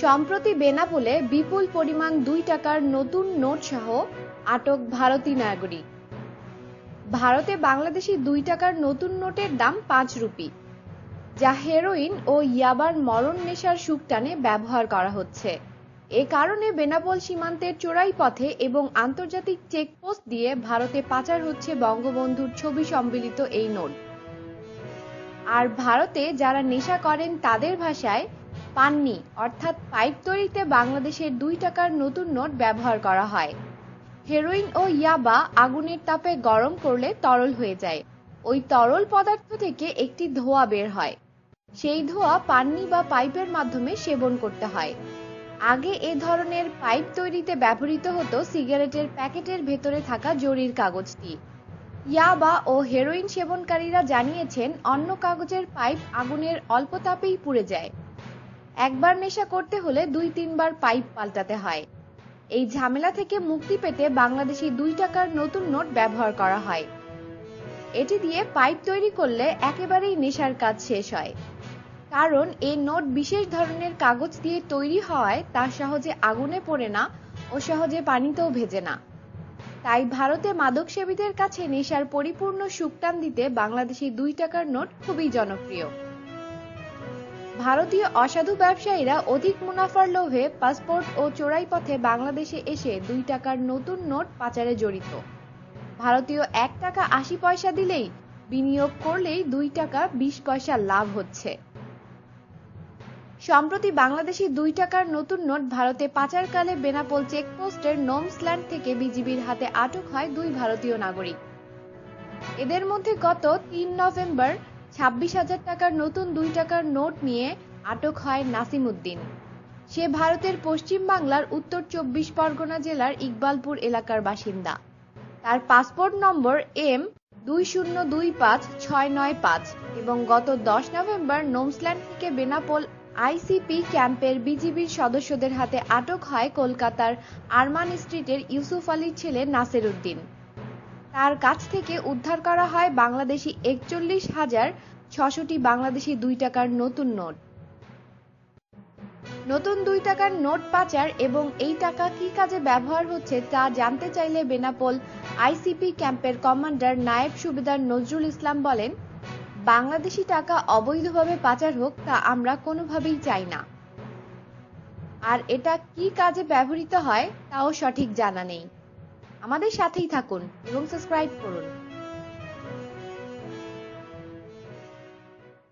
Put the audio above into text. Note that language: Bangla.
সম্প্রতি বেনাপোলে বিপুল পরিমাণ দুই টাকার নতুন নোট সহ আটক ভারতীয় নাগরিক। ভারতে বাংলাদেশি দুই টাকার নতুন নোটের দাম পাঁচ রুপি, যা হেরোইন ও ইয়াবার মরণ নেশার সুকটানে ব্যবহার করা হচ্ছে। এ কারণে বেনাপোল সীমান্তের চোরাই পথে এবং আন্তর্জাতিক চেকপোস্ট দিয়ে ভারতে পাচার হচ্ছে বঙ্গবন্ধুর ছবি সম্মিলিত এই নোট। আর ভারতে যারা নেশা করেন তাদের ভাষায় পাননি, অর্থাৎ পাইপ তৈরিতে বাংলাদেশের দুই টাকার নতুন নোট ব্যবহার করা হয়। হেরোইন ও ইয়াবা আগুনের তাপে গরম করলে তরল হয়ে যায়। ওই তরল পদার্থ থেকে একটি ধোঁয়া বের হয়। সেই ধোঁয়া পাননি বা পাইপের মাধ্যমে সেবন করতে হয়। আগে এ ধরনের পাইপ তৈরিতে ব্যবহৃত হতো সিগারেটের প্যাকেটের ভেতরে থাকা জরির কাগজটি। ইয়াবা ও হেরোইন সেবনকারীরা জানিয়েছেন, অন্য কাগজের পাইপ আগুনের অল্প তাপেই পুড়ে যায়। একবার নেশা করতে হলে দুই তিনবার পাইপ পাল্টাতে হয়। এই ঝামেলা থেকে মুক্তি পেতে বাংলাদেশি দুই টাকার নতুন নোট ব্যবহার করা হয়। এটি দিয়ে পাইপ তৈরি করলে একেবারেই নেশার কাজ শেষ হয়। কারণ এই নোট বিশেষ ধরনের কাগজ দিয়ে তৈরি হওয়ায় তা সহজে আগুনে পড়ে না ও সহজে পানিতেও ভেজে না। তাই ভারতে মাদকসেবীদের কাছে নেশার পরিপূর্ণ সুকটান দিতে বাংলাদেশি দুই টাকার নোট খুবই জনপ্রিয়। ভারতীয় অসাধু ব্যবসায়ীরা অধিক মুনাফার লোভে পাসপোর্ট ও চোরাই পথে বাংলাদেশে এসে দুই টাকার নতুন নোট পাচারে জড়িত। ভারতীয় এক টাকা আশি পয়সা দিলেই বিনিয়োগ করলেই দুই টাকা বিশ পয়সা লাভ হচ্ছে। সম্প্রতি বাংলাদেশি দুই টাকার নতুন নোট ভারতে পাচারকালে বেনাপোল চেকপোস্টের নোমসল্যান্ড থেকে বিজিবির হাতে আটক হয় দুই ভারতীয় নাগরিক। এদের মধ্যে গত তিন নভেম্বর ছাব্বিশ হাজার টাকার নতুন দুই টাকার নোট নিয়ে আটক হয় নাসিম উদ্দিন। সে ভারতের পশ্চিম বাংলার উত্তর চব্বিশ পরগনা জেলার ইকবালপুর এলাকার বাসিন্দা। তার পাসপোর্ট নম্বর এম দুই শূন্য দুই পাঁচ ছয় নয় পাঁচ এবং গত দশ নভেম্বর নোমসল্যান্ড থেকে বেনাপোল আইসিপি ক্যাম্পের বিজিবির সদস্যদের হাতে আটক হয় কলকাতার আরমান স্ট্রিটের ইউসুফ আলীর ছেলে নাসের উদ্দিন। তার কাছ থেকে উদ্ধার করা হয় বাংলাদেশি একচল্লিশ হাজার ছশোটি বাংলাদেশি দুই টাকার নতুন নোট। নতুন দুই টাকার নোট পাচার এবং এই টাকা কি কাজে ব্যবহার হচ্ছে তা জানতে চাইলে বেনাপোল আইসিপি ক্যাম্পের কমান্ডার নায়েব সুবেদার নজরুল ইসলাম বলেন, বাংলাদেশি টাকা অবৈধভাবে পাচার হোক তা আমরা কোনোভাবেই চাই না। আর এটা কি কাজে ব্যবহৃত হয় তাও সঠিক জানা নেই। আমাদের সাথেই থাকুন এবং সাবস্ক্রাইব করুন।